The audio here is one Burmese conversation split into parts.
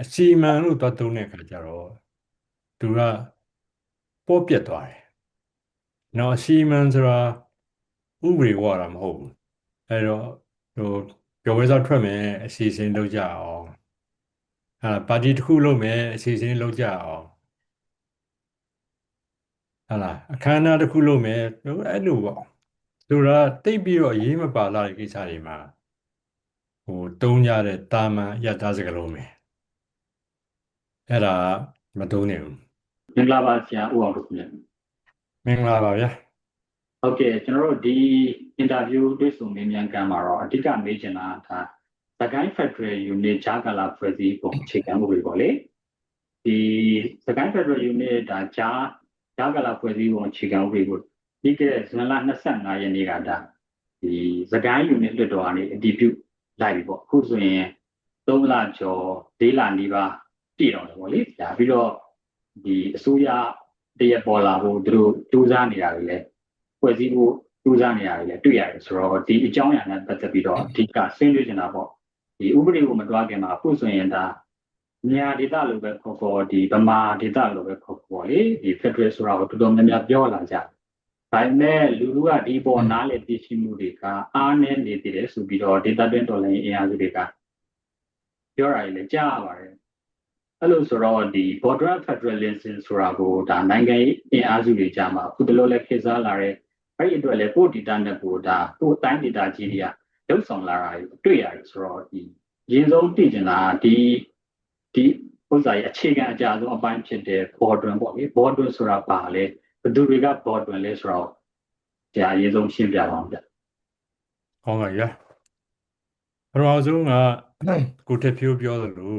အစီမံလို့သွားသုံးတဲ့အခါကျတော့သူကပေါ့ပြက်သွားတယ်။နောက်အစီမံဆိုတာဥပဒေဝါတာမဟုတ်ဘူး။အဲတော့ဟိုပြောဝဲစားထွက်မယ်အစီအစဉ်လုပ်ကြအောင်။အဲပါတီတစ်ခုလုပ်မယ်အစီအစဉ်လုပ်ကြအောင်။ဟာလားအခမ်းအနားတစ်ခုလုပ်မယ်အဲ့လိုပေါ့။သူကတိတ်ပြီးတော့အရေးမပါလာတဲ့ကိစ္စတွေမှာဟိုတုံးကြတဲ့တာမန်ရတ္တစကလုံးပဲ။ အဲ့ဒါမတုံးနေဘူး။မင်္ဂလာပါဆရာဦးအောင်တို့ခင်ဗျမင်္ဂလာပါဗျာဟုတ်ကဲ့ကျွန်တော်တို့ဒီအင်တာဗျူးတွေ့ဆုံမေးမြန်းခန်းမှာတော့အဓိကမေးချင်တာဒါသကိုင်း Federal Unit ဂျာကာလာဖွဲ့စည်းပုံအခြေခံဥပဒေပေါ့လေဒီသကိုင်း Federal Unit ဒါဂျာဂျာကာလာဖွဲ့စည်းပုံအခြေခံဥပဒေကိုပြီးခဲ့တဲ့ဇွန်လ25ရက်နေ့ကဒါဒီသကိုင်း Unit လွှတ်တော်ကနေအတည်ပြုလိုက်ပြီပေါ့အခုဆိုရင်3လကျော်4လနီးပါး ပြည့်တော့တယ်ပေါ့လေဒါပြီးတော့ဒီအစိုးရတရက်ပေါ်လာဖို့သူတို့စူးစမ်းနေတာတွေလည်းဖွဲ့စည်းဖို့စူးစမ်းနေတာတွေလည်းတွေ့ရတယ်ဆိုတော့ဒီအကြောင်းအရာနဲ့ပတ်သက်ပြီးတော့အဓိကဆွေးနွေးနေတာပေါ့ဒီဥပဒေကိုမတွားခင်မှာအခုဆိုရင်ဒါညာဒေတာလိုပဲခေါ်ခေါ်ဒီဗမာဒေတာလိုပဲခေါ်ခေါ်လေဒီ Federal ဆိုတာကိုတော်တော်များများပြောလာကြတယ်ဒါပေမဲ့လူလူကဒီပေါ်နားလေသိရှိမှုတွေကအားနည်းနေသေးတယ်ဆိုပြီးတော့ data တွင်းတော်လိုင်းအင်အားစုတွေကပြောတာလည်းကြားရပါတယ် အဲ့လိုဆိုတော့ဒီ border federalism ဆိုတာကိုဒါနိုင်ငံရေးအင်အားစုတွေကြားမှာအခုတလို့လည်းခေတ်စားလာတဲ့အဲ့ဒီအတွက်လည်းကို data နဲ့ကိုဒါကိုတိုင်း data ကြီးတွေကလှုပ်ဆောင်လာတာတွေ့ရတယ်ဆိုတော့ဒီရင်းဆုံးသိကျင်တာဒီဒီဥစ္စာရဲ့အခြေခံအကြဆုံးအပိုင်းဖြစ်တဲ့ border ပေါ့လေ border ဆိုတာပါလေဘယ်သူတွေက border လဲဆိုတော့ကြာအရင်ဆုံးရှင်းပြပါအောင်ဗျဟောင်းပါဗျာပထမဆုံးကကိုတက်ဖြိုးပြောသလို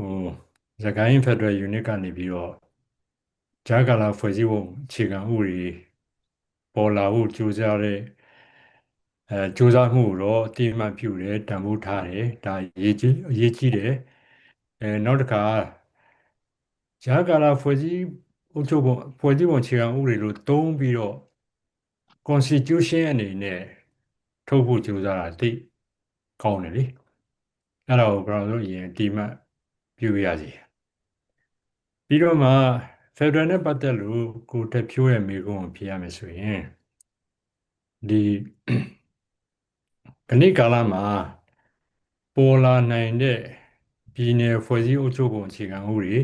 ဟိုသခိုင်းဖက်ဒရယ်ယူနစ်ကနေပြီးတော့ဂျာကာလာဖွဲ့စည်းပုံအခြေခံဥပဒေပေါ်လာဖို့ကြိုးစားတဲ့အဲကြိုးစားမှုကိုတော့အတိအမှတ်ပြုတယ်တန်ဖိုးထားတယ်ဒါအရေးကြီးအရေးကြီးတယ်အဲနောက်တစ်ခါဂျာကာလာဖွဲ့စည်းအုပ်ချုပ်ပုံဖွဲ့စည်းပုံအခြေခံဥပဒေလို့သုံးပြီးတော့ constitution အနေနဲ့ထုတ်ဖို့ကြိုးစားတာတိတ်ကောင်းတယ်လေအဲ့ဒါကိုဘယ်လိုလုပ်ရင်ဒီမှတ် ပြုရစီပြီးတော့မှ Federal နဲ့ပတ်သက်လို့ကိုတက်ဖြိုးရဲ့မိကုံးကိုဖြေရမယ်ဆိုရင်ဒီခဏိကာလမှာပေါ်လာနိုင်တဲ့ပြည်နယ်ဖွဲ့စည်းအုပ်ချုပ်ပုံအခြေခံဥပဒေ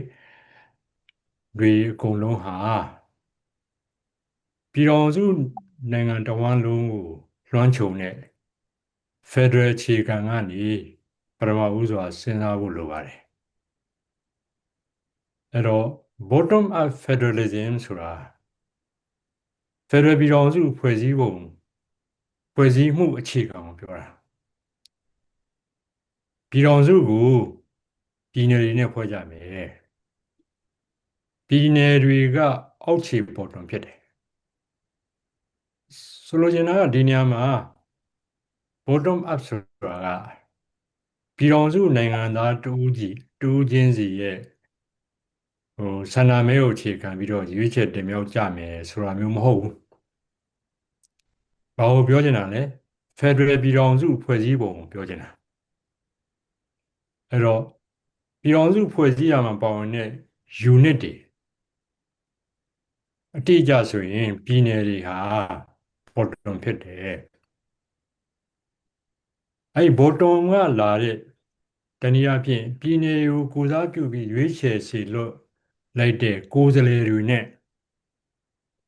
တွေအကုန်လုံးဟာပြည်တော်စုနိုင်ငံတော်ဝန်လုံးကိုလွှမ်းခြုံတဲ့ Federal ခြေခံကနေပထမဦးစွာစဉ်းစားဖို့လိုပါတယ် အဲ့တော့ bottom up federalism ဆိုတာ Federal ပြည်တော်စုဖွဲ့စည်းပုံဖွဲ့စည်းမှုအခြေခံကိုပြောတာပြည်တော်စုကိုပြည်နယ်တွေနဲ့ဖွဲ့ကြမယ်ပြည်နယ်တွေကအောက်ခြေ bottom ဖြစ်တယ်ဆိုလိုချင်တာကဒီနေရာမှာ bottom up ဆိုတာကပြည်တော်စုနိုင်ငံသားတူးကြီးတူးချင်းစီရဲ့ ဟိုဆန္ဒမဲကိုအခြေခံပြီးတော့ရွေးချယ်တင်မြှောက်ကြမယ်ဆိုတာမျိုးမဟုတ်ဘူး။ဘာကိုပြောချင်တာလဲ။ Federal ပြည်တော်စုဖွဲ့စည်းပုံကိုပြောချင်တာ။အဲ့တော့ပြည်တော်စုဖွဲ့စည်းရမှာပါဝင်တဲ့ unit တွေအတိအကျဆိုရင်ပြည်နယ်တွေဟာ bottom ဖြစ်တယ်။အဲ့ဒီ bottom ကလာတဲ့တနည်းအားဖြင့်ပြည်နယ်ကိုကိုစားပြုပြီးရွေးချယ်စီလို့ လိုက်တဲ့ကိုယ်စားလှယ်တွေနဲ့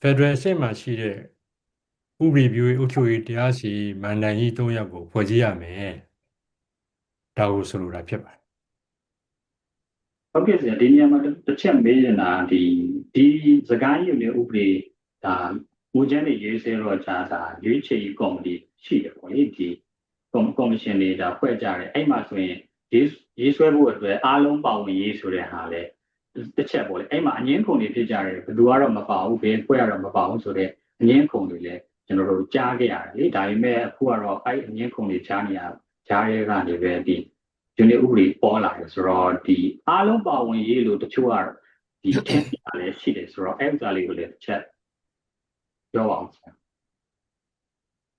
Federal အဆင့်မှာရှိတဲ့ဥပဒေပြုရေးအုပ်ချုပ်ရေးတရားစီမန်တိုင်ကြီး၃ယောက်ကိုဖွဲ့စည်းရမယ်ဒါကိုဆိုလိုတာဖြစ်ပါတယ်ဟုတ်ကဲ့ဆရာဒီနေရာမှာတစ်ချက်မေးနေတာဒီဒီစကိုင်းယူနေဥပဒေဒါမူချမ်းတွေရေးဆဲတော့ဂျာဒါရွေးချယ်ရေးကော်မတီရှိတယ်ပေါ့လေဒီကော်မရှင်တွေဒါဖွဲ့ကြတယ်အဲ့မှာဆိုရင်ရေးရေးဆွဲဖို့အတွက်အားလုံးပါဝင်ရေးဆိုတဲ့ဟာလဲ တစ်ချက်ပေါ့လေအဲ့မှာအငင်းခုံတွေဖြစ်ကြတယ်ဘယ်သူကတော့မပါဘူးဘယ်ဖွဲ့ရတော့မပါဘူးဆိုတော့အငင်းခုံတွေလဲကျွန်တော်တို့ကြားခဲ့ရတယ်လေဒါပေမဲ့အခုကတော့အဲ့အငင်းခုံတွေကြားနေရကြားရဲကနေပဲဒီဒီနေ့ဥပဒေပေါ်လာတယ်ဆိုတော့ဒီအားလုံးပါဝင်ရေးလို့တချို့ကဒီထင်ပြလည်းရှိတယ်ဆိုတော့အဲ့ဥစ္စာလေးကိုလည်းတစ်ချက်ပြောပါအောင်ဆရာ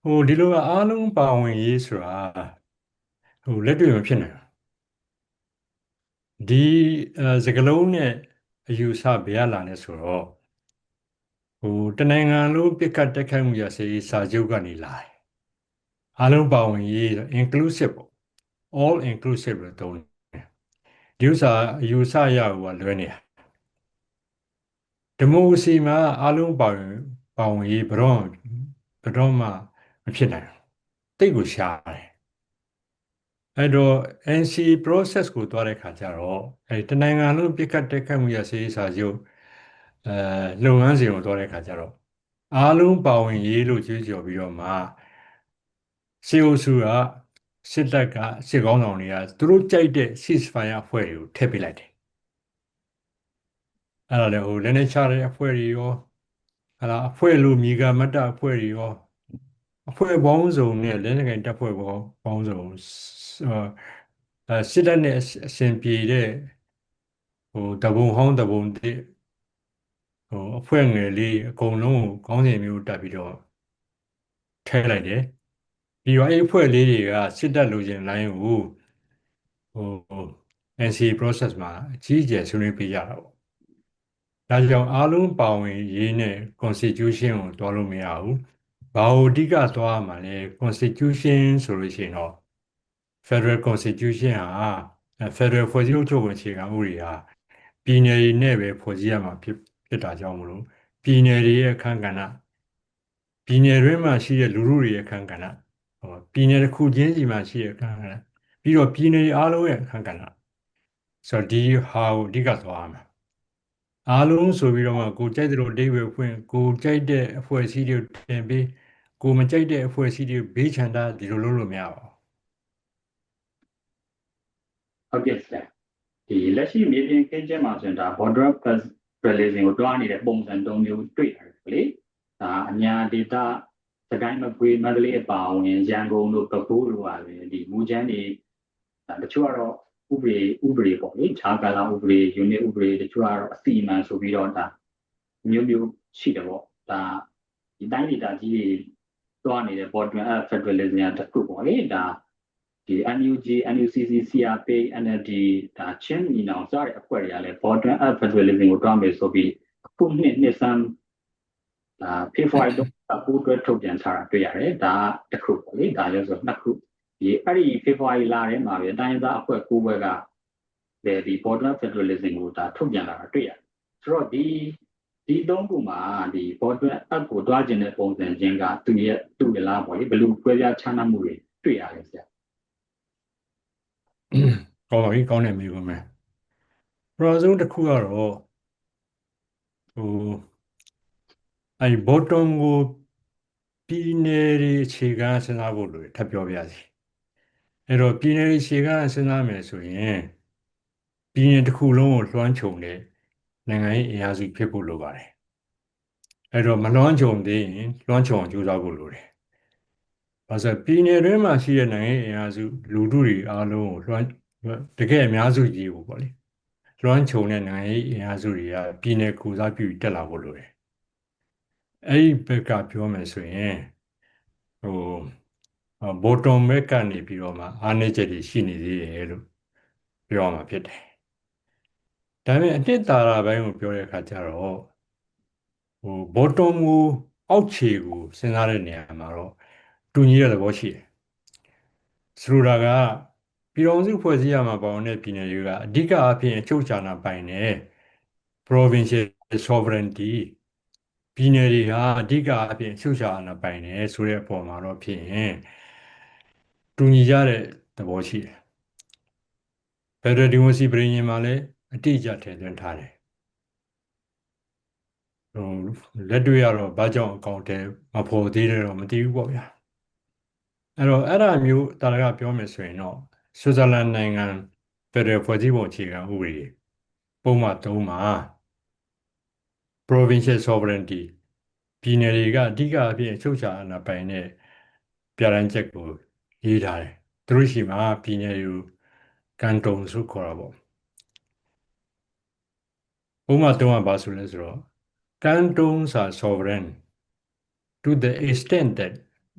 ဟိုဒီလိုကအားလုံးပါဝင်ရေးဆိုတာဟိုလက်တွေ့မဖြစ်နိုင် ဒီအဲစကလုံးနဲ့အယူဆဘယ်ရလာလဲဆိုတော့ဟိုတနိုင်ငံလုံးပြစ်ခတ်တက်ခိုက်မှုရစေးစာချုပ်ကနေလာတယ်အားလုံးပါဝင်ရေး inclusive ပေါ့ all inclusive လို့သုံးတယ်ဒီဥစ္စာအယူဆရဟိုကလွဲနေတာဒီမိုကရေစီမှာအားလုံးပါဝင်ပါဝင်ရေးဘရောဘရောမှမဖြစ်နိုင်ဘူးတိတ်ကိုရှားတယ် အဲ့တော့ NC process ကိုသွားတဲ့ခါကျတော့အဲ့တနိုင်ငံလုံးပြစ်ခတ်တက်ခတ်မှုရစေးစာချုပ်အဲလုပ်ငန်းစဉ်ကိုသွားတဲ့ခါကျတော့အားလုံးပါဝင်ရေးလို့ကြွေးကြော်ပြီးတော့မှစေအုပ်စုကစစ်တပ်ကစစ်ကောင်းဆောင်တွေကသူတို့ကြိုက်တဲ့ ceasefire အဖွဲ့တွေကိုထည့်ပေးလိုက်တယ်အဲ့ဒါလည်းဟိုလည်းနေချတဲ့အဖွဲ့တွေရောအဲ့ဒါအဖွဲ့လူမိဂမတ္တအဖွဲ့တွေရောအဖွဲ့ပေါင်းစုံနဲ့လက်နက်ကိုင်တပ်ဖွဲ့ပေါင်းပေါင်းစုံအဲ စစ်တပ်နဲ့အရှင်ပြေတဲ့ဟိုတဘုံဟောင်းတဘုံတဲ့ဟိုအဖွဲ့ငယ်လေးအကုန်လုံးကိုကောင်းစဉ်မျိုးတက်ပြီးတော့ထဲလိုက်တယ်ပြီးတော့အဲ့အဖွဲ့လေးတွေကစစ်တပ်လိုချင်လိုင်းကိုဟို NCA process မှာအကြီးအကျယ်ဆွေးနွေးပေးကြတာပေါ့ဒါကြောင့်အားလုံးပါဝင်ရေးနဲ့ constitution ကိုတွားလို့မရဘူးဘာလို့အဓိကသွားမှာလဲ constitution ဆိုလို့ရှိရင်တော့ federal constitution ဟာ federal ဖွဲ့စည်းအုပ်ချုပ်ပုံအခြေခံဥပဒေဟာပြည်နယ်တွေနဲ့ပဲဖွဲ့စည်းရမှာဖြစ်ဖြစ်တာကြောင့်မလို့ပြည်နယ်တွေရဲ့အခန်းကဏ္ဍပြည်နယ်တွင်းမှာရှိတဲ့လူမှုတွေရဲ့အခန်းကဏ္ဍဟောပြည်နယ်တစ်ခုချင်းစီမှာရှိတဲ့အခန်းကဏ္ဍပြီးတော့ပြည်နယ်အားလုံးရဲ့အခန်းကဏ္ဍဆိုတော့ဒီဟာကိုအဓိကသွားမှာအားလုံးဆိုပြီးတော့မှကိုကြိုက်တဲ့လိုဒိဗေဖွင့်ကိုကြိုက်တဲ့အဖွဲ့အစည်းတွေတင်ပြီးကိုမကြိုက်တဲ့အဖွဲ့အစည်းတွေဘေးချန်တာဒီလိုလုပ်လို့မရပါဘူး ဟုတ်ကဲ့ဆရာဒီလက်ရှိမြေပြင်ခင်းကျင်းမှာဆိုရင်ဒါ border federalism ကိုတွားနေတဲ့ပုံစံ၃မျိုးတွေ့ရတယ်လေဒါအညာဒေတာစကိုင်းမကွေးမန္တလေးအပါအဝင်ရန်ကုန်တို့ပဲခူးတို့ပါလေဒီမူချမ်းတွေတချို့ကတော့ဥပဒေဥပဒေပေါ့လေခြားကာလဥပဒေ unit ဥပဒေတချို့ကတော့အစီအမံဆိုပြီးတော့ဒါမျိုးမျိုးရှိတယ်ပေါ့ဒါဒီတိုင်းဒေတာကြီးတွေတွားနေတဲ့ border federalism တခုပေါ့လေဒါ ဒီ NUG NUCC CRP NLD ဒါချင်းညီနောင်စတဲ့အဖွဲ့တွေကလည်း border federalism ကိုတွားမယ်ဆိုပြီးအခုနှစ်နှစ်စမ်းဒါဖေဖော်ဝါရီတော့ပူးတွဲထုတ်ပြန်ထားတာတွေ့ရတယ်ဒါတခုပေါ့လေဒါလည်းဆိုနှစ်ခုဒီအဲ့ဒီဖေဖော်ဝါရီလထဲမှာပဲတိုင်းသားအဖွဲ့၉ဘက်ကဒီ border federalism ကိုဒါထုတ်ပြန်လာတာတွေ့ရတယ်ဆိုတော့ဒီဒီသုံးခုမှာဒီ border app ကိုတွားကျင်တဲ့ပုံစံချင်းကသူရဲ့သူ့ရလားပေါ့လေဘယ်လိုခွဲခြားခြားနားမှုတွေတွေ့ရလဲဆရာ ကောင်းပါပြီကောင်းတယ်မိပါမယ်ပထမဆုံးတစ်ခုကတော့ဟိုအဲ bottom ကိုပြည်နယ်တွေအခြေခံစဉ်းစားဖို့လိုထပ်ပြောပြစီအဲ့တော့ပြည်နယ်တွေအခြေခံစဉ်းစားမယ်ဆိုရင်ပြည်နယ်တစ်ခုလုံးကိုလွှမ်းခြုံတဲ့နိုင်ငံရေးအင်အားစုဖြစ်ဖို့လိုပါတယ်အဲ့တော့မလွှမ်းခြုံသေးရင်လွှမ်းခြုံအောင်ကြိုးစားဖို့လိုတယ် ဘာလို့ပြည်နယ်တွင်းမှာရှိတဲ့နိုင်ငံရေးအင်အားစုလူထုတွေအားလုံးကိုလွှမ်းတကယ်အများစုကြီးကိုပေါ့လေလွှမ်းခြုံတဲ့နိုင်ငံရေးအင်အားစုတွေကပြည်နယ်ကူစားပြုတက်လာဖို့လိုတယ်အဲ့ဒီဘက်ကပြောမယ်ဆိုရင်ဟိုဘိုတုံဘက်ကနေပြီးတော့မှအားနည်းချက်တွေရှိနေသေးတယ်လို့ပြောမှာဖြစ်တယ်။ဒါပေမဲ့အနှစ်သာရဘိုင်းကိုပြောတဲ့အခါကျတော့ဟိုဘိုတုံကိုအောက်ခြေကိုစဉ်းစားတဲ့နေရာမှာတော့ တူညီတဲ့သဘောရှိတယ်။ဆိုလိုတာကပြည်တော်စုဖွဲ့စည်းရမှာပေါင်းတဲ့ပြည်နယ်တွေကအဓိကအဖြစ်အချုပ်ချာနာပိုင်တဲ့ provincial sovereignty ပြည်နယ်တွေဟာအဓိကအဖြစ်ရှုရှာအာဏာပိုင်တယ်ဆိုတဲ့အပေါ်မှာတော့ဖြစ်ရင်တူညီကြတဲ့သဘောရှိတယ်။ Federal Democracy ပြည်ညင်မှာလည်းအတိအကျထည့်သွင်းထားတယ်။ဟိုလက်တွေ့ရတော့ဘာကြောင့်အကောင့်ထဲမဖော်သေးတယ်တော့မသိဘူးပေါ့ဗျာ။ အဲ့တော့အဲ့ဒါမျိုးတာရကပြောမယ်ဆိုရင်တော့ဆွစ်ဇာလန်နိုင်ငံ Federal ဖွဲ့စည်းပုံအခြေခံဥပဒေပုံမှန်3မှာ provincial sovereignty ပြည်နယ်တွေကအဓိကအဖြစ်အချုပ်အခြာအာဏာပိုင်တဲ့ပြဋ္ဌာန်းချက်ကိုရေးထားတယ်သူတို့ရှိမှာပြည်နယ်တွေကိုကန်တုံဆိုခေါ်တာပေါ့ဥပမာတော့ပါဆိုလဲဆိုတော့ cantons are sovereign to the extent that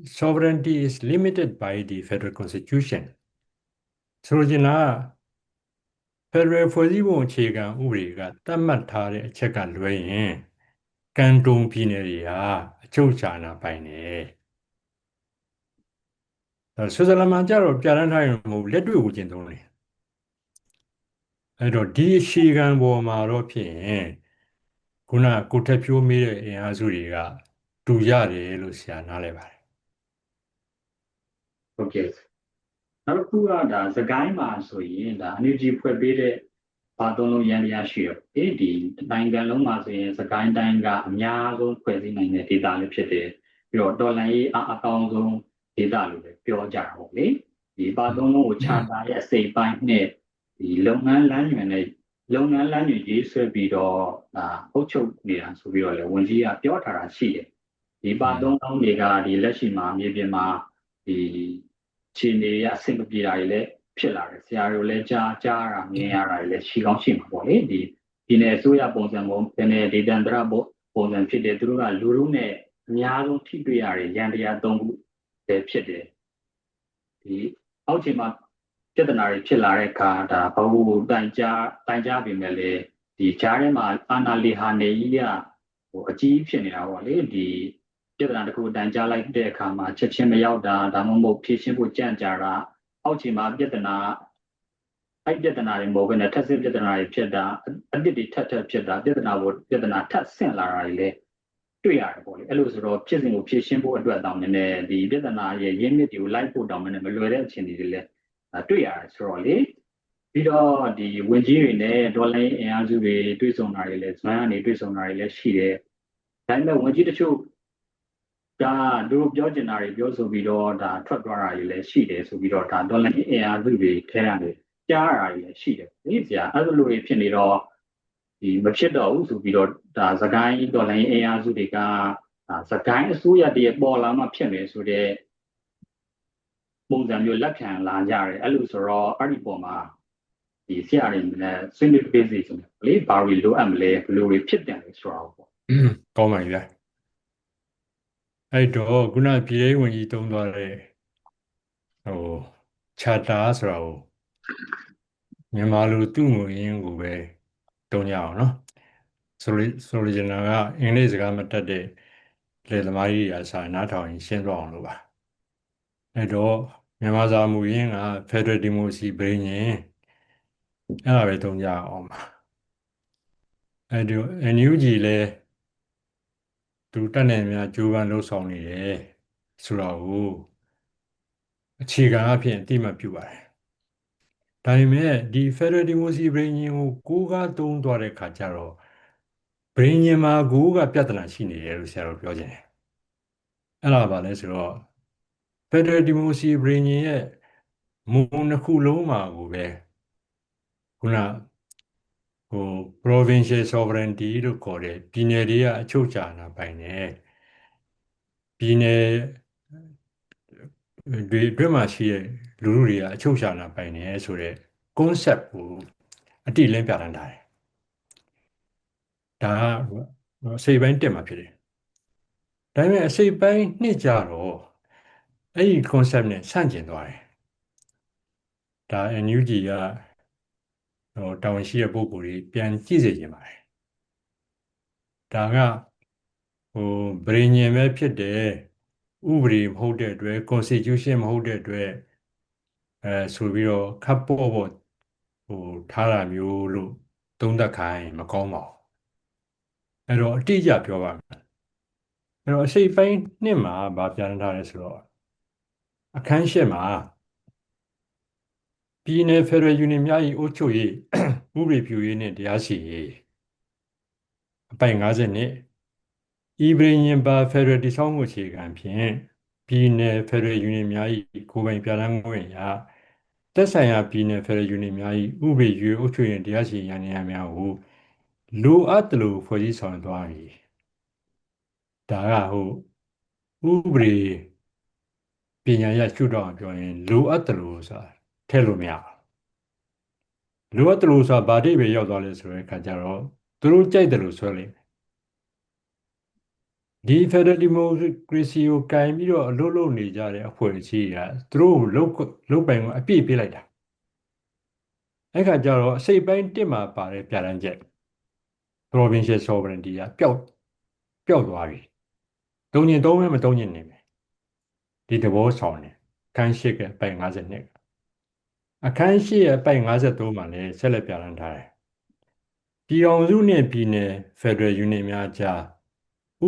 sovereignty is limited by the federal constitution ဆိုလိုချင်တာဖက်ဒရယ်ဖွဲ့စည်းပုံအခြေခံဥပဒေကသတ်မှတ်ထားတဲ့အချက်ကလွဲရင်ကန်တုံပြည်နယ်တွေဟာအချုပ်အခြာအာဏာပိုင်တယ်အဲဆွစ်ဇာလန်မှာကြတော့ပြဋ္ဌာန်းထားရင်မဟုတ်လက်တွေ့ကိုကျင့်သုံးတယ်အဲ့တော့ဒီအခြေခံပေါ်မှာတော့ဖြစ်ရင်ခုနကိုထက်ဖြိုးမေးတဲ့အင်အားစုတွေကတူရတယ်လို့ဆရာနားလည်ပါတယ် ဟုတ်ကဲ့နောက်တစ်ခုကဒါစကိုင်းမှာဆိုရင်ဒါအန်ယူဂျီဖွဲ့ပေးတဲ့ဘာသုံးလုံးရန်တရားရှိရအေးဒီနိုင်ငံလုံးမှာဆိုရင်စကိုင်းတိုင်းကအများဆုံးဖွဲ့စည်းနိုင်တဲ့ဒေသလေးဖြစ်တယ်ပြီးတော့တော်လန်ရေးအအကောင်းဆုံးဒေသလို့လည်းပြောကြတာပေါ့လေဒီဘာသုံးလုံးကိုခြာတာရဲ့အစိပ်ပိုင်းနဲ့ဒီလုပ်ငန်းလမ်းညွှန်နဲ့လုပ်ငန်းလမ်းညွှန်ရေးဆွဲပြီးတော့ဒါအုပ်ချုပ်နေတာဆိုပြီးတော့လည်းဝန်ကြီးကပြောထားတာရှိတယ်ဒီဘာသုံးလုံးတွေကဒီလက်ရှိမှာမြေပြင်မှာဒီ ခြေနေရအဆင်မပြေတာတွေလည်းဖြစ်လာတယ်ဆရာတို့လည်းကြားကြားရတာမြင်ရတာတွေလည်းရှိကောင်းရှိမှာပေါ့လေဒီဒီနယ်အစိုးရပုံစံပုံဒီနယ်ဒေသန္တရပုံပုံစံဖြစ်တယ်သူတို့ကလူလူနဲ့အများဆုံးထိတွေ့ရတယ်ရန်တရားသုံးခုပဲဖြစ်တယ်ဒီအောက်ခြေမှာပြဿနာတွေဖြစ်လာတဲ့အခါဒါဘဝတိုင်ကြားတိုင်ကြားပြင်မဲ့လေဒီကြားထဲမှာအာနာလီဟာနေကြီးကဟိုအကြီးဖြစ်နေတာပေါ့လေဒီ ပြဿနာတစ်ခုတိုင်ကြားလိုက်တဲ့အခါမှာချက်ချင်းမရောက်တာဒါမှမဟုတ်ဖြည့်ရှင်းဖို့ကြံ့ကြာတာအောက်ခြေမှာပြဿနာအဲ့ပြဿနာတွေမဟုတ်ဘဲနဲ့ထပ်ဆင့်ပြဿနာတွေဖြစ်တာအတစ်တွေထပ်ထပ်ဖြစ်တာပြဿနာကိုပြဿနာထပ်ဆင့်လာတာတွေလည်းတွေ့ရတယ်ပေါ့လေအဲ့လိုဆိုတော့ဖြစ်စဉ်ကိုဖြည့်ရှင်းဖို့အတွက်တောင်းနေတယ်ဒီပြဿနာရဲ့ရင်းမြစ်တွေကိုလိုက်ဖို့တောင်းနေမလွယ်တဲ့အခြေအနေတွေလည်းတွေ့ရတယ်ဆိုတော့လေပြီးတော့ဒီဝင်ကြီးတွေနဲ့ဒေါ်လာအင်အားစုတွေတွေ့ဆုံတာတွေလည်းဇွမ်းကနေတွေ့ဆုံတာတွေလည်းရှိတယ်ဒါပေမဲ့ဝင်ကြီးတချို့ ဒါတို့ပြောကျင်တာတွေပြောဆိုပြီးတော့ဒါထွက်သွားတာတွေလည်းရှိတယ်ဆိုပြီးတော့ဒါဒေါ်လာအင်အားစုတွေထဲကနေကြားရတာတွေလည်းရှိတယ်ဒီစရာအဲ့လိုတွေဖြစ်နေတော့ဒီမဖြစ်တော့ဘူးဆိုပြီးတော့ဒါသကိုင်းဒေါ်လာအင်အားစုတွေကဒါသကိုင်းအစိုးရတည်းပေါ်လာမှဖြစ်မယ်ဆိုတဲ့ပုံစံမျိုးလက်ခံလာကြတယ်အဲ့လိုဆိုတော့အဲ့ဒီပေါ်မှာဒီဆရာတွေနဲ့ဆွေးနွေးပေးစီချင်တယ်လေဘာတွေလိုအပ်မလဲဘယ်လိုတွေဖြစ်တယ်လဲဆိုတော့ပေါ့ကောင်းပါပြီဗျာ အဲ့တော့ခုနပြည်ရေးဝန်ကြီးတုံးသွားတဲ့ဟိုချာတာဆိုတာကိုမြန်မာလိုသူ့ငွေရင်းကိုပဲတုံးကြအောင်နော်ဆိုလိုဆိုလိုချင်တာကအင်္ဂလိပ်စကားမတတ်တဲ့လေသမားကြီးရာစာနားထောင်ရင်ရှင်းသွားအောင်လို့ပါအဲ့တော့မြန်မာစာမူရင်းက Federal Democracy ဘိန်းရင်အဲ့ဒါပဲတုံးကြအောင်ပါအဲ့ဒီ NUG လည်း သူတက်နေများကြိုးပမ်းလှုပ်ဆောင်နေတယ်ဆိုတော့ကိုအခြေခံအဖြစ်အတိမတ်ပြုပါတယ်ဒါပေမဲ့ဒီ Federal Democracy ဘိန်းရင်ကိုကိုးကားတုံးသွားတဲ့ခါကျတော့ဘိန်းရင်မှာကိုကပြဿနာရှိနေတယ်လို့ဆရာတို့ပြောချင်တယ်အဲ့ဒါပါလဲဆိုတော့ Federal Democracy ဘိန်းရင်ရဲ့မူနှစ်ခုလုံးမှာကိုပဲခုန ဟို provincial sovereignty လို့ခေါ်တဲ့ပြည်နယ်တွေကအချုပ်အခြာအာဏာပိုင်တယ်ပြည်နယ်တွေအတွက်မှာရှိတဲ့လူလူတွေကအချုပ်အခြာအာဏာပိုင်တယ်ဆိုတဲ့ concept ကိုအတိအလင်းပြဋ္ဌာန်းထားတယ်ဒါကအစိပ်ပိုင်းတက်မှာဖြစ်တယ်ဒါပေမဲ့အစိပ်ပိုင်းနှစ်ကြတော့အဲ့ဒီ concept နဲ့ဆန့်ကျင်သွားတယ်ဒါ NUG က ဟိုတာဝန်ရှိတဲ့ပုဂ္ဂိုလ်တွေပြန်ကြည့်စေချင်ပါတယ်ဒါကဟိုဗြိညင်ပဲဖြစ်တယ်ဥပဒေမဟုတ်တဲ့အတွက် constitution မဟုတ်တဲ့အတွက်အဲဆိုပြီးတော့ခပ်ပေါ့ပေါ့ဟိုထားတာမျိုးလို့သုံးသပ်ခိုင်းမကောင်းပါဘူးအဲ့တော့အတိအကျပြောပါမယ်အဲ့တော့အစိပ်ပိုင်းနှစ်မှာဗာပြန်ထားရဲဆိုတော့အခန်းရှစ်မှာ ပြည်နယ်ဖက်ဒရယ်ယူနီများ၏အုပ်ချုပ်ရေးဥပဒေပြုရေးနှင့်တရားစီရေးအပိုင်50နှစ်ဤပြင်ရင်ပါဖက်ဒရယ်တည်ဆောက်မှုအခြေခံဖြင့်ပြည်နယ်ဖက်ဒရယ်ယူနီများ၏ကိုယ်ပိုင်ပြဋ္ဌာန်းခွင့်အရသက်ဆိုင်ရာပြည်နယ်ဖက်ဒရယ်ယူနီများ၏ဥပဒေရေးအုပ်ချုပ်ရေးတရားစီရင်ရန်များများကိုလိုအပ်သလိုဖွဲ့စည်းဆောင်သွားပြီဒါကဟုတ်ဥပဒေပညာရရှုတော့ပြောရင်လိုအပ်သလိုဆိုတာ ထည့်လို့မရဘူးလိုအပ်တယ်လို့ဆိုတာဗာတိပဲရောက်သွားလဲဆိုတဲ့အခါကျတော့သူတို့ကြိုက်တယ်လို့ဆွဲလိမ့်မယ်ဒီ Federal Democracy ကိုကင်ပြီးတော့အလုပ်လုပ်နေကြတဲ့အဖွဲ့အစည်းကသူတို့လုတ်လုတ်ပိုင်ကိုအပြည့်ပေးလိုက်တာအဲ့ခါကျတော့အစိတ်ပိုင်းတစ်မှာပါတဲ့ပြဋ္ဌာန်းချက် provincial sovereignty ကပျောက်ပျောက်သွားပြီတုံညင်သုံးမဲမတုံညင်နေမယ်ဒီသဘောဆောင်တယ်အခန်းရှိကပိုင်52 အခန်းရှိရဲ့ပိုင်53မှာလည်းဆက်လက်ပြဋ္ဌာန်းထားတယ်ပြည်အောင်စုနဲ့ပြည်နယ် Federal Union များကြား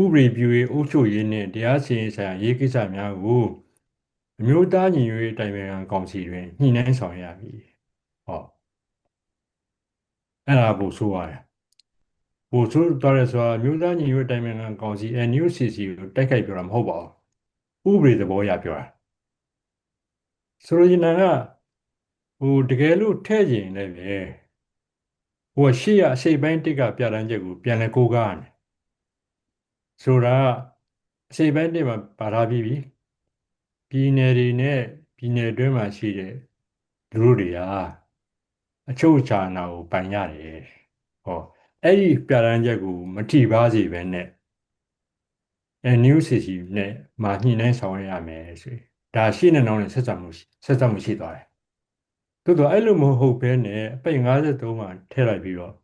ဥပဒေပြုရေးအုပ်ချုပ်ရေးနဲ့တရားစီရင်ဆိုင်ရာရေးကိစ္စများကိုအမျိုးသားညီညွတ်ရေးအတိုင်းအမြံကောင်စီတွင်ညှိနှိုင်းဆောင်ရွက်ရမည်ဟောအဲ့ဒါကိုဆိုရတယ်ဘို့ဆိုတော့ရဆိုတာအမျိုးသားညီညွတ်ရေးအတိုင်းအမြံကောင်စီ NUCC ကိုတိုက်ခိုက်ပြောတာမဟုတ်ပါဘူးဥပဒေသဘောအရပြောတာဆိုလိုချင်တာက ဟိုတကယ်လို့ထဲ့ကျင်လည်းပဲဟိုရှေ့ရအစိတ်ပိုင်းတစ်ကပြဋ္ဌာန်းချက်ကိုပြန်လဲကိုးကားရတယ်ဆိုတာအစိတ်ပိုင်းတစ်မှာပါထားပြီးပြီပြည်နယ်တွေနဲ့ပြည်နယ်တွင်းမှာရှိတဲ့လူတို့တွေဟာအချုပ်အခြာအာဏာကိုပိုင်ရတယ်ဟောအဲ့ဒီပြဋ္ဌာန်းချက်ကိုမထိပါစေပဲနဲ့ NUCC နဲ့မာညှိနှိုင်းဆောင်ရွက်ရမယ်ဆိုရင်ဒါရှင်းနေတော့ဆက်စပ်မှုဆက်စပ်မှုရှိသွားတယ် သို့တော့အဲ့လိုမဟုတ်ဘဲနဲ့အပိတ်53မှာထည့်လိုက်ပြီးတော့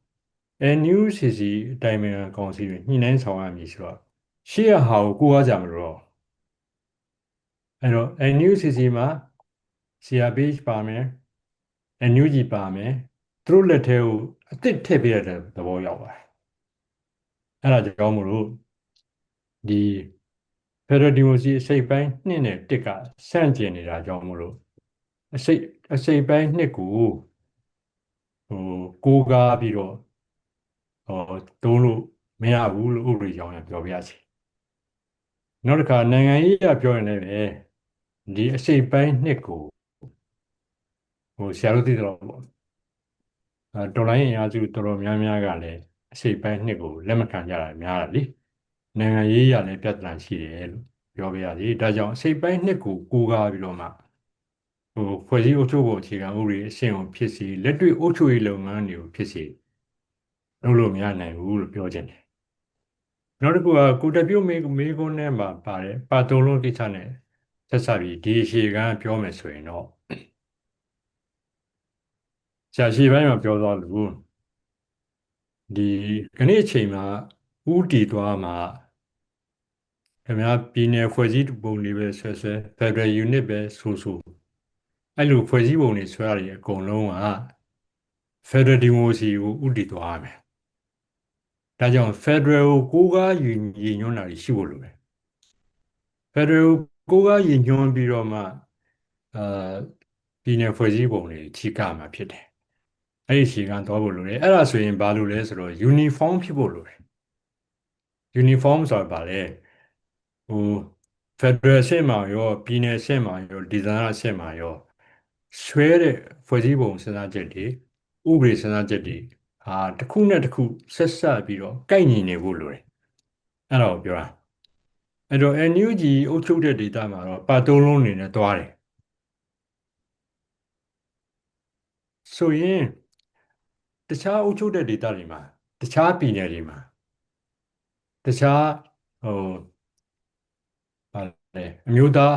NUCC အတိုင်းအမြံကောင်စီတွေညှိနှိုင်းဆောင်ရမည်ဆိုတော့ရှေ့ရဟာကိုကိုးအားကြမလို့တော့အဲ့တော့ NUCC မှာ CRPH ပါမယ် NUG ပါမယ်သူတို့လက်ထဲကိုအစ်စ်ထည့်ပေးရတဲ့သဘောရောက်ပါတယ်အဲ့ဒါကြောင့်မို့လို့ဒီ Federal Democracy အစိတ်ပိုင်း2နဲ့1ကဆန့်ကျင်နေတာကြောင့်မို့လို့ အစိတ်အစိတ်ပိုင်း2ကိုဟိုကိုးကားပြီးတော့ဟောသုံးလို့မရဘူးလို့ဥပဒေကြောင်းရပြောပြစီနောက်တစ်ခါနိုင်ငံရေးအပြောရင်လည်းပဲဒီအစိတ်ပိုင်း2ကိုဟိုဆရာတို့သိတော့ပေါ့အဲဒေါ်လာရင်းအင်အားစုတော်တော်များများကလည်းအစိတ်ပိုင်း2ကိုလက်မခံကြတာများတာလीနိုင်ငံရေးရလည်းပြဿနာရှိတယ်လို့ပြောပြရစီဒါကြောင့်အစိတ်ပိုင်း2ကိုကိုးကားပြီးတော့မှ ဟိုဖွဲ့စည်းအုပ်ချုပ်ဖို့အခြေခံဥပဒေအဆင့်ကိုဖြစ်စီလက်တွေ့အုပ်ချုပ်ရေးလုပ်ငန်းတွေကိုဖြစ်စီလုပ်လို့မရနိုင်ဘူးလို့ပြောချင်တယ်နောက်တစ်ခုကကိုတပြုတ်မေးမေးခွန်းထဲမှာပါတယ်ပါတုံးလုံးကိစ္စနဲ့ဆက်စပ်ပြီးဒီအရှိကပြောမယ်ဆိုရင်တော့ဆရာရှိပိုင်းမှာပြောသွားလို့ဒီခဏအချိန်မှာဥတီသွားမှာခင်ဗျာပြည်နယ်ဖွဲ့စည်းပုံတွေပဲဆွဲဆွဲ Federal Unit ပဲဆိုဆို အဲ့လိုဖွဲ့စည်းပုံတွေဆွဲရတယ်အကုန်လုံးက Federal Democracy ကိုဥတီသွားရမယ်ဒါကြောင့် Federal ကိုကိုးကားယူညီညွတ်တာရှိဖို့လိုတယ် Federal ကိုးကားညီညွတ်ပြီးတော့မှအာပြည်နယ်ဖွဲ့စည်းပုံတွေချီကမှာဖြစ်တယ်အဲ့ဒီခြေခံသွားဖို့လိုတယ်အဲ့ဒါဆိုရင်ဘာလို့လဲဆိုတော့ uniform ဖြစ်ဖို့လိုတယ် uniform ဆိုတာဘာလဲဟို federal အဆင့်မှာရောပြည်နယ်အဆင့်မှာရောဒေသအဆင့်မှာရော ဆွဲတဲ့ဖွဲ့စည်းပုံစဉ်းစားချက်တွေဥပဒေစဉ်းစားချက်တွေဟာတစ်ခုနဲ့တစ်ခုဆက်ဆက်ပြီးတော့ကိုက်ညီနေဖို့လိုတယ်အဲ့ဒါကိုပြောတာအဲ့တော့ NUG အုပ်ချုပ်တဲ့ဒေသမှာတော့ပါတုံးလုံးနေနဲ့တွားတယ်ဆိုရင်တခြားအုပ်ချုပ်တဲ့ဒေသတွေမှာတခြားပြည်နယ်တွေမှာတခြားဟိုဗာလဲအမျိုးသား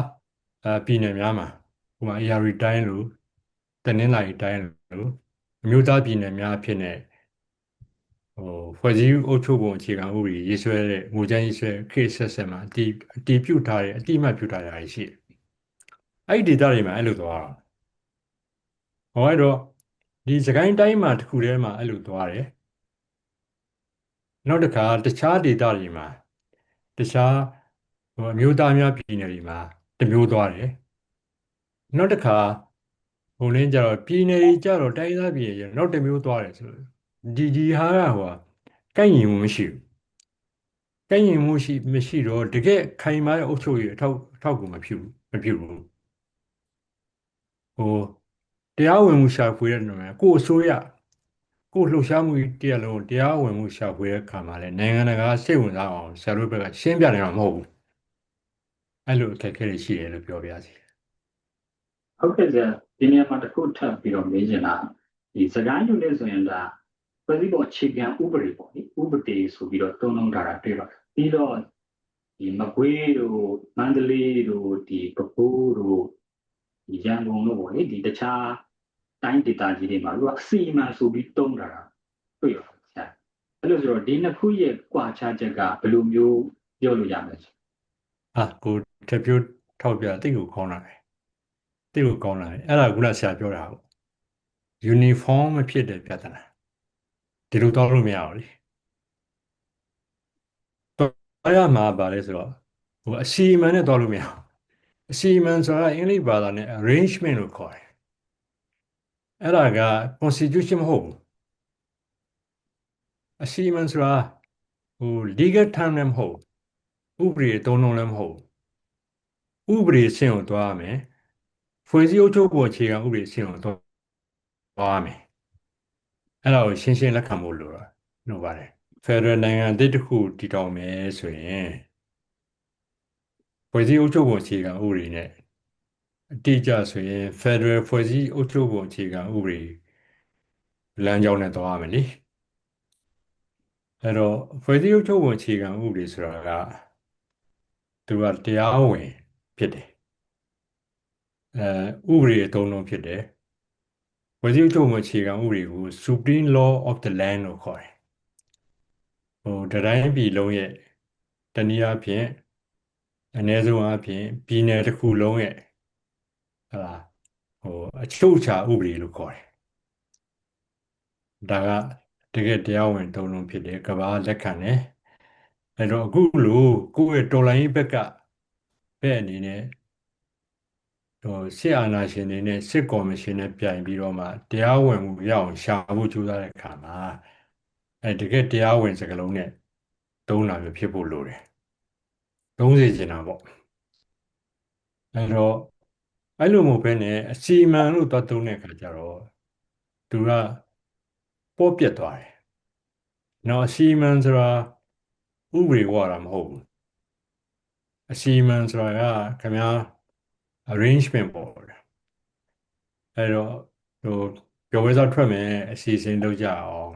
အပြည်နယ်များမှာ ဟိုမှာ AR တိုင်းလို့တနင်္လာရီတိုင်းလို့အမျိုးသားပြည်နယ်များအဖြစ်နဲ့ဟိုဖွဲ့စည်းအုပ်ချုပ်ပုံအခြေခံဥပဒေရေးဆွဲတဲ့ငွေချမ်းရေးဆွဲခေတ်ဆက်ဆက်မှာအတီးအတီးပြုတ်ထားတဲ့အတိအမှတ်ပြုတ်ထားတာရှိတယ်အဲ့ဒီဒေသတွေမှာအဲ့လိုသွားတာဟောအဲ့တော့ဒီစကိုင်းတိုင်းမှာတစ်ခုတည်းမှာအဲ့လိုသွားတယ်နောက်တစ်ခါတခြားဒေသတွေမှာတခြားဟိုအမျိုးသားများပြည်နယ်တွေမှာတစ်မျိုးသွားတယ် နောက်တစ်ခါဟိုလင်းကြတော့ပြည်နယ်တွေကြတော့တိုင်းသားပြည်နယ်ကျတော့နောက်တစ်မျိုးသွားတယ်ဆိုလို့ဒီဒီဟာကဟိုကိုက်ညီမှုမရှိဘူးကိုက်ညီမှုရှိမရှိတော့တကယ်ခိုင်မာတဲ့အုပ်ချုပ်ရေးအထောက်အထောက်ကူမဖြစ်ဘူးမဖြစ်ဘူးဟိုတရားဝင်မှုရှာဖွေတဲ့နေရာကိုယ်အစိုးရကိုယ်လှုပ်ရှားမှုတရားလုံးတရားဝင်မှုရှာဖွေတဲ့ခါမှာလည်းနိုင်ငံတကာစိတ်ဝင်စားအောင်ဆရာတို့ဘက်ကရှင်းပြနေတာမဟုတ်ဘူးအဲ့လိုအခက်အခဲတွေရှိတယ်လို့ပြောပြစီ ဟုတ်ကဲ့ဆရာဒီနေရာမှာတစ်ခုထပ်ပြီးတော့မေးချင်တာဒီစကိုင်းယူနေဆိုရင်ဒါဖွဲ့စည်းပုံအခြေခံဥပဒေပေါ့လေဥပဒေဆိုပြီးတော့သုံးလုံးထားတာတွေ့တော့ပြီးတော့ဒီမကွေးတို့မန္တလေးတို့ဒီပပိုးတို့ဒီရန်ကုန်တို့ပေါ့လေဒီတခြားတိုင်းဒေသကြီးတွေမှာသူကအစီအမံဆိုပြီးတုံးတာတွေ့ရပါတယ်ဆရာအဲ့လိုဆိုတော့ဒီနှစ်ခုရဲ့ကွာခြားချက်ကဘယ်လိုမျိုးပြောလို့ရမလဲဆရာဟာကိုထပ်ပြိုးထောက်ပြတိတ်ကိုကောင်းလာတယ် တိတ်ကိုကောင်းလာတယ်အဲ့ဒါကခုနဆရာပြောတာပေါ့ uniform မဖြစ်တဲ့ပြဿနာဒီလိုတော့လို့မရဘူးလေတော့ရမှာပါလဲဆိုတော့ဟိုအစီအမံနဲ့တော့လို့မရဘူးအစီအမံဆိုတာအင်္ဂလိပ်ဘာသာနဲ့ arrangement လို့ခေါ်တယ်အဲ့ဒါက constitution မဟုတ်ဘူးအစီအမံဆိုတာဟို legal term လည်းမဟုတ်ဘူးဥပဒေသုံးလုံးလည်းမဟုတ်ဘူးဥပဒေဆင့်ကိုသွားရမယ် ဖွဲ့စည်းအုပ်ချုပ်ပုံအခြေခံဥပဒေဆင့်ကိုသွားသွားရမယ်အဲ့ဒါကိုရှင်းရှင်းလက်ခံဖို့လိုတာလို့ပါတယ်ဖက်ဒရယ်နိုင်ငံအသစ်တစ်ခုတည်ထောင်မယ်ဆိုရင်ဖွဲ့စည်းအုပ်ချုပ်ပုံအခြေခံဥပဒေနဲ့အတိအကျဆိုရင်ဖက်ဒရယ်ဖွဲ့စည်းအုပ်ချုပ်ပုံအခြေခံဥပဒေလမ်းကြောင်းနဲ့သွားရမယ်လေအဲ့တော့ဖွဲ့စည်းအုပ်ချုပ်ပုံအခြေခံဥပဒေဆိုတာကသူကတရားဝင်ဖြစ်တယ် အဲဥပဒေအသုံးလုံးဖြစ်တယ်ဝစီချုပ်မအခြေခံဥပဒေကို Supreme Law of the Land လို့ခေါ်တယ်ဟိုတတိုင်းပြည်လုံးရဲ့တနည်းအားဖြင့်အ ਨੇ ဆုံးအားဖြင့်ပြည်နယ်တစ်ခုလုံးရဲ့ဟလာဟိုအချုပ်အခြာဥပဒေလို့ခေါ်တယ်ဒါကတကယ်တရားဝင်သုံးလုံးဖြစ်တယ်ကဘာလက်ခံတယ်အဲ့တော့အခုလိုကိုယ့်ရဲ့တော်လိုင်းဘက်ကဘက်အနေနဲ့ ဟိုစစ်အာဏာရှင်တွေနဲ့စစ်ကော်မရှင်နဲ့ပြိုင်ပြီးတော့မှတရားဝင်မှုရအောင်ရှာဖို့ကြိုးစားတဲ့အခါမှာအဲတကယ်တရားဝင်စကားလုံးနဲ့သုံးတာမျိုးဖြစ်ဖို့လိုတယ်။သုံးစေချင်တာပေါ့။အဲတော့အဲ့လိုမျိုးပဲနဲ့အစီအမံလို့သွားသုံးတဲ့အခါကျတော့သူကပေါ်ပြက်သွားတယ်။နော်အစီအမံဆိုတာဥပဒေဝါဒမဟုတ်ဘူး။အစီအမံဆိုတာကခင်ဗျား arrangement ပေါ့ဗျာအဲ့တော့ဟိုပြောဝဲစားထွက်မယ်အစီအစဉ်လုပ်ကြအောင်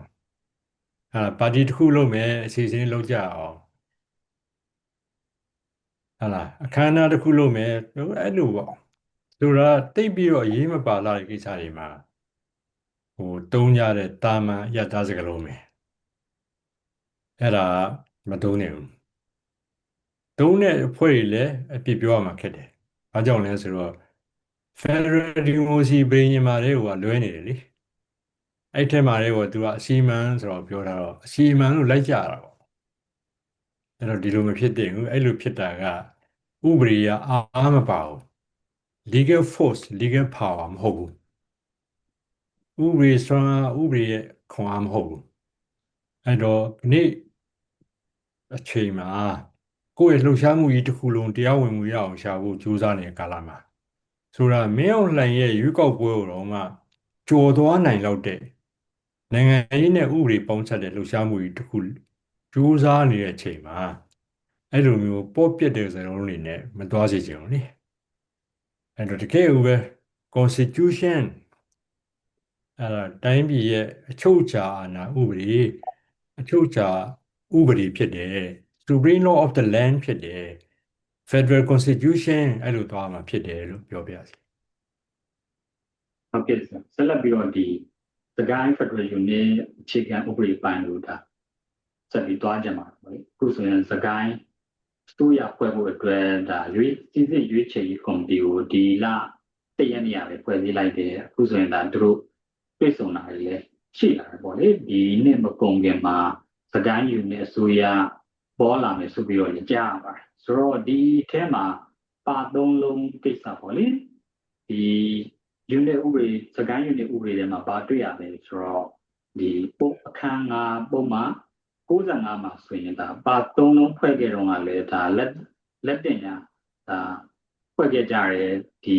အဲပါတီတစ်ခုလုပ်မယ်အစီအစဉ်လုပ်ကြအောင်ဟာလားအခမ်းအနားတစ်ခုလုပ်မယ်အဲ့လိုပေါ့သူကတိတ်ပြီးတော့ရေးမပါလာတဲ့ကိစ္စတွေမှာဟိုတုံးကြတဲ့တာမန်ရတာစကလုံးပဲအဲ့ဒါမတုံးနေဘူးတုံးတဲ့အဖွဲ့တွေလည်းအပြစ်ပြောရမှာခက်တယ် ဘာကြောင့်လဲဆိုတော့ Federal Democracy ဘိညာမာတွေကလွဲနေတယ်လေအဲ့ထက်မှာတွေကသူကအစီအမံဆိုတော့ပြောတာတော့အစီအမံလို့လိုက်ကြတာပေါ့အဲ့တော့ဒီလိုမဖြစ်သင့်ဘူးအဲ့လိုဖြစ်တာကဥပဒေရအားမပါဘူး legal force legal power မဟုတ်ဘူးဥပဒေစွမ်းအားဥပဒေရဲ့ခွန်အားမဟုတ်ဘူးအဲ့တော့ဒီနေ့အချိန်မှာ ကိုယ့်ရဲ့လှုပ်ရှားမှုကြီးတစ်ခုလုံးတရားဝင်မှုရအောင်ရှာဖို့ကြိုးစားနေတဲ့ကာလမှာဆိုတာမင်းအောင်လှိုင်ရဲ့ရွေးကောက်ပွဲကိုတော့မှကြော်သွားနိုင်လောက်တဲ့နိုင်ငံရေးနဲ့ဥပဒေပေါင်းဆက်တဲ့လှုပ်ရှားမှုကြီးတစ်ခုကြိုးစားနေတဲ့အချိန်မှာအဲ့လိုမျိုးပေါ့ပြက်တဲ့စကားလုံးတွေနဲ့မသွားစေချင်ဘူးလေအဲ့တော့တကယ်ဦးပဲ constitution အဲ့ဒါတိုင်းပြည်ရဲ့အချုပ်အခြာအာဏာဥပဒေအချုပ်အခြာဥပဒေဖြစ်တယ် Supreme Law of the Land ဖြစ်တယ် Federal Constitution အဲ့လိုသွားမှာဖြစ်တယ်လို့ပြောပြစီဟုတ်ကဲ့ဆရာဆက်လက်ပြီးတော့ဒီသကိုင်း Federal Unit အခြေခံဥပဒေပိုင်းလို့ဒါဆက်ပြီးသွားကြမှာပေါ့လေအခုဆိုရင်သကိုင်းစတူရဖွဲ့ဖို့အတွက်ဒါရွေးစီစစ်ရွေးချယ်ရေးကော်မတီကိုဒီလတရက်နေ့ရပဲဖွဲ့စည်းလိုက်တယ်အခုဆိုရင်ဒါသူတို့ပြေဆုံးလာတယ်လေရှိလာတယ်ပေါ့လေဒီနှစ်မကုန်ခင်မှာသကိုင်း Unit အစိုးရ ပေါ်လာမယ်ဆိုပြီးတော့ကြားရပါတယ်ဆိုတော့ဒီအဲမှာပါသုံးလုံးကိစ္စပေါ့လေဒီ unit ဥပဒေစကိုင်း unit ဥပဒေထဲမှာဘာတွေ့ရလဲဆိုတော့ဒီပုံအခန်းငါပုံမှာ65မှာဆိုရင်ဒါပါသုံးလုံးဖွဲ့ခဲ့တော့ကလည်းဒါလက်လက်တင်ညာဒါဖွဲ့ခဲ့ကြတယ်ဒီ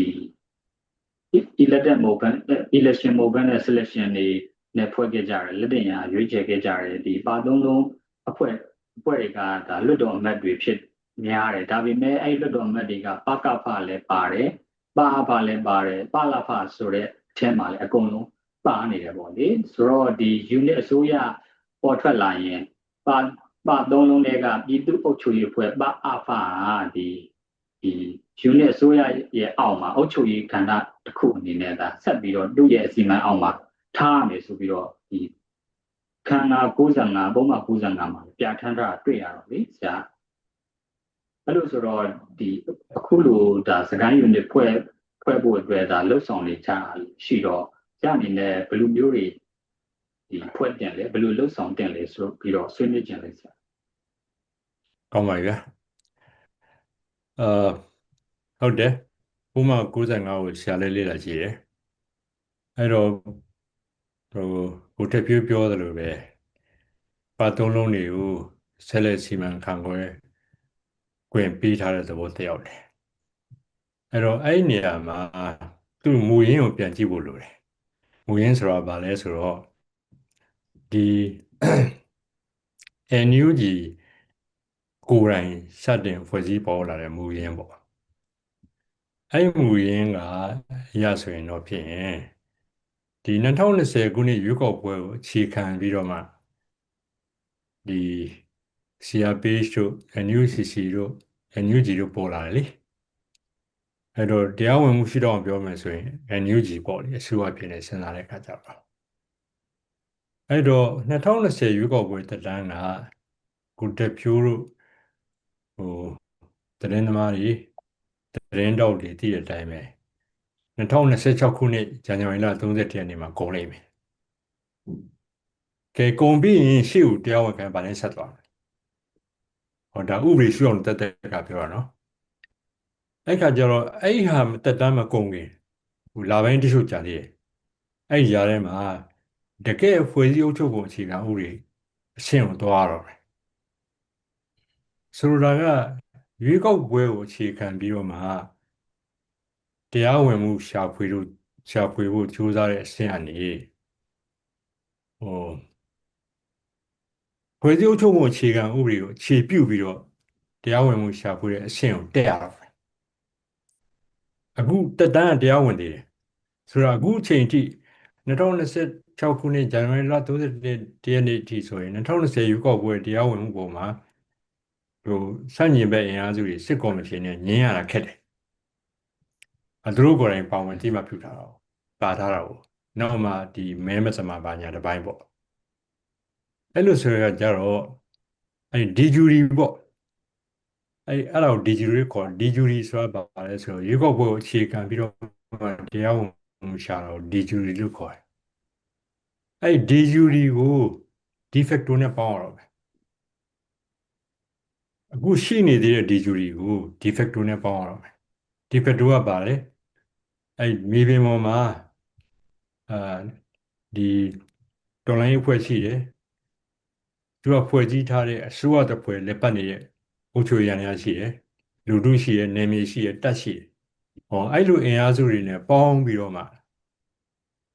elected movement election movement နဲ့ selection တွေနဲ့ဖွဲ့ခဲ့ကြတယ်လက်တင်ညာရွေးချယ်ခဲ့ကြတယ်ဒီပါသုံးလုံးအဖွဲ့ အဖွဲ့တွေကဒါလွတ်တော်အမတ်တွေဖြစ်များတယ်ဒါပေမဲ့အဲ့လွတ်တော်အမတ်တွေကပကဖလည်းပါတယ်ပါအဖလည်းပါတယ်ပလဖဆိုတဲ့အထက်မှာလည်းအကုန်လုံးပါနေတယ်ပေါ့လေဆိုတော့ဒီ unit အစိုးရပေါ်ထွက်လာရင်ပါပါသုံးလုံးတွေကပြည်သူ့အုပ်ချုပ်ရေးဖွဲ့ပအဖဒီဒီ unit အစိုးရရဲ့အောက်မှာအုပ်ချုပ်ရေးကဏ္ဍတစ်ခုအနေနဲ့ဒါဆက်ပြီးတော့သူ့ရဲ့အစီအမံအောက်မှာထားရမယ်ဆိုပြီးတော့ဒီ ခန္ဓာ95ပုံမှန်95မှာပြဋ္ဌာန်းထားတာတွေ့ရတော့လေဆရာအဲ့လိုဆိုတော့ဒီအခုလိုဒါစကိုင်း unit ဖွဲ့ဖွဲ့ဖို့အတွက်ဒါလှုပ်ဆောင်နေကြရှိတော့ဆရာအနေနဲ့ဘယ်လိုမျိုးတွေဒီဖွဲ့တင်လဲဘယ်လိုလှုပ်ဆောင်တင်လဲဆိုပြီးတော့ဆွေးနွေးကြလဲဆရာကောင်းပါပြီဗျာအာဟုတ်တယ်ဥမာ95ကိုဆရာလေးလေးလာကြည့်တယ်အဲ့တော့ ဟိုကိုတက်ပြပြောသလိုပဲပါသုံးလုံးတွေကိုဆက်လက်စီမံခန့်ခွဲခွင့်ပေးထားတဲ့သဘောတရားတယ်အဲ့တော့အဲ့ဒီနေရာမှာသူ့မူရင်းကိုပြန်ကြည့်ဖို့လိုတယ်မူရင်းဆိုတာဘာလဲဆိုတော့ဒီ NUG ကိုယ်တိုင်စတင်ဖွဲ့စည်းပေါ်လာတဲ့မူရင်းပေါ့အဲ့ဒီမူရင်းကအရဆိုရင်တော့ဖြစ်ရင် ဒီ2020ခုနှစ်ရွေးကောက်ပွဲကိုအခြေခံပြီးတော့မှဒီ CRPH တို့ NUCC တို့ NUG တို့ပေါ်လာတယ်လေအဲ့တော့တရားဝင်မှုရှိတော့ပြောမယ်ဆိုရင် NUG ပေါ့လေအစိုးရပြည်နယ်စဉ်းစားတဲ့အခါကျတော့အဲ့တော့2020ရွေးကောက်ပွဲတက်တန်းကကိုတက်ဖြိုးတို့ဟိုသတင်းသမားတွေသတင်းတောက်တွေသိတဲ့အတိုင်းပဲ 2026ခုနှစ်ဇန်နဝါရီလ30ရက်နေ့မှာကုန်လိမ့်မယ်ကဲကုန်ပြီးရင်ရှေ့ကိုတရားဝင်ခံပါလဲဆက်သွားမယ်ဟောဒါဥပဒေရှိအောင်တက်တက်ကပြောတာနော်အဲ့ခါကျတော့အဲ့ဟာတက်တမ်းမကုန်ခင်ဟိုလာပိုင်းတချို့ကြာသေးတယ်အဲ့ဒီຢာထဲမှာတကယ်ဖွဲ့စည်းအုပ်ချုပ်ပုံအခြေခံဥပဒေအရှင်းကိုသွားတော့တယ်ဆိုလိုတာကရွေးကောက်ပွဲကိုအခြေခံပြီးတော့မှ တရားဝင်မှုရှာဖွေလို့ရှာဖွေဖို့ကြိုးစားတဲ့အဆင့်အနေဟိုဖွဲ့စည်းအုပ်ချုပ်ပုံအခြေခံဥပဒေကိုအခြေပြုပြီးတော့တရားဝင်မှုရှာဖွေတဲ့အဆင့်ကိုတက်ရတော့တယ်အခုတက်တန်းကတရားဝင်သေးတယ်ဆိုတော့အခုအချိန်ထိ2026ခုနှစ်ဇန်နဝါရီလ31ရက်နေ့အထိဆိုရင်2020ရွေးကောက်ပွဲတရားဝင်မှုပုံမှာဟိုစန့်ကျင်ဘက်အင်အားစုတွေစစ်ကော်မရှင်နဲ့ညင်းရတာခက်တယ်။အ သူတို့ကိုယ်တိုင်ပါဝင်တိမှပြုထားတာ။ပါထားတာကိုနောက်မှဒီမဲမစမာပါညာတစ်ပိုင်းပေါ့။အဲ့လိုဆိုရကြတော့အဲ့ဒီဂျူရီပေါ့။အဲ့အဲ့တော့ဒီဂျူရီခေါ်ဒီဂျူရီဆိုတာဘာလဲဆိုတော့ရွေးကောက်ပွဲကိုအခြေခံပြီးတော့တရားဝင်ရှာတော့ဒီဂျူရီလို့ခေါ်တယ်။အဲ့ဒီဂျူရီကို de facto နဲ့ပေါင်းရတော့မယ်အခုရှိနေသေးတဲ့ဒီဂျူရီကို de facto နဲ့ပေါင်းရအောင်မယ် de facto ကပါလေ အဲ့မြေပြင်ပေါ်မှာအာဒီတော်လိုင်းအဖွဲ့ရှိတယ်သူကဖွဲ့စည်းထားတဲ့အစိုးရတပ်ဖွဲ့လက်ပတ်နေတဲ့အုပ်ချုပ်ရန်ရရှိတယ်လူထုရှိတယ်နယ်မြေရှိတယ်တပ်ရှိတယ်ဟောအဲ့လိုအင်အားစုတွေနဲ့ပေါင်းပြီးတော့မှ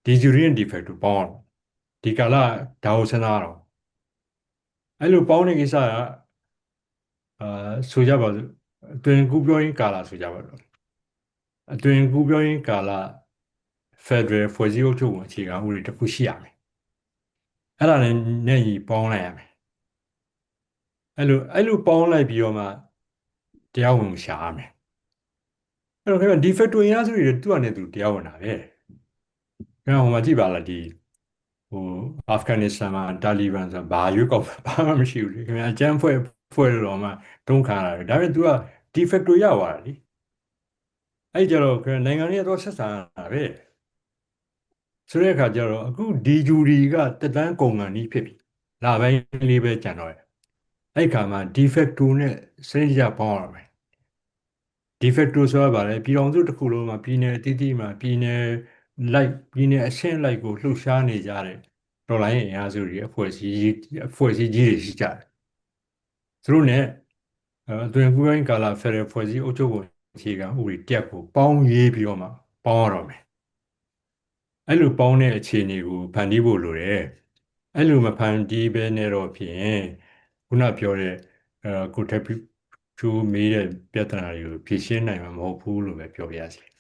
ဒီဂျူရီနဲ့ de facto ပေါင်းအောင်ဒီကာလဒါကိုစဉ်းစားတော့အဲ့လိုပေါင်းတဲ့ကိစ္စကအာဆိုကြပါစို့အတွင်ကူပြောရင်းကာလဆိုကြပါတော့ အတွင်ကူပြောရင်းကာလ Federal ဖွဲ့စည်းအုပ်ချုပ်ပုံအခြေခံဥပဒေတစ်ခုရှိရမယ်အဲ့ဒါနဲ့နဲ့ညီပေါင်းလိုက်ရမယ်အဲ့လိုအဲ့လိုပေါင်းလိုက်ပြီးတော့မှတရားဝင်ရှာရမယ်အဲ့တော့ခင်ဗျ de facto ရဆိုရတူအနေတူတရားဝင်တာပဲခင်ဗျဟိုမှာကြည့်ပါလားဒီဟိုအာဖဂန်နစ္စတန်မှာတာလီဘန်ဆိုတာဘာရွေးကောက်ဘာမှမရှိဘူးလေခင်ဗျအကြမ်းဖွဲ့ဖွဲ့လို့တော့မှတုံးခံရတယ်ဒါပေမဲ့ तू က de facto ရသွားတယ်လी အဲ့ကြတော့နိုင်ငံရေးတော့ဆက်ဆံရတာပဲဆိုတဲ့အခါကျတော့အခုဒီဂျူရီကတက်တန်းကုန်ကန်ကြီးဖြစ်ပြီလာပိုင်းလေးပဲကြံတော့တယ်အဲ့ခါမှာ de facto နဲ့စနစ်ကြပေါင်းရမယ် de facto ဆိုတာဗာလဲပြည်တော်စုတစ်ခုလုံးမှာပြည်နယ်အသီးသီးမှာပြည်နယ်လိုက်ပြည်နယ်အဆင့်လိုက်ကိုလှုပ်ရှားနေကြတဲ့ဒေါ်လာရဲ့အင်အားစုတွေအဖွဲ့အစည်းအဖွဲ့အစည်းကြီးတွေရှိကြတယ်သူတို့ ਨੇ အတွင်ကူရိုင်းကာလာဖက်ဒရယ်ဖွဲ့စည်းအုပ်ချုပ်ပုံ အခြေခံဥပဒေတက်ကိုပေါင်းရေးပြီးတော့မှပေါင်းရတော့မယ်အဲ့လိုပေါင်းတဲ့အခြေအနေကိုဖန်တီးဖို့လိုတယ်အဲ့လိုမဖန်တီးဘဲနဲ့တော့ဖြင့်ခုနပြောတဲ့အဲကိုတက်ဖြူမေးတဲ့ပြဿနာတွေကိုဖြေရှင်းနိုင်မှာမဟုတ်ဘူးလို့ပဲပြောပြရစီ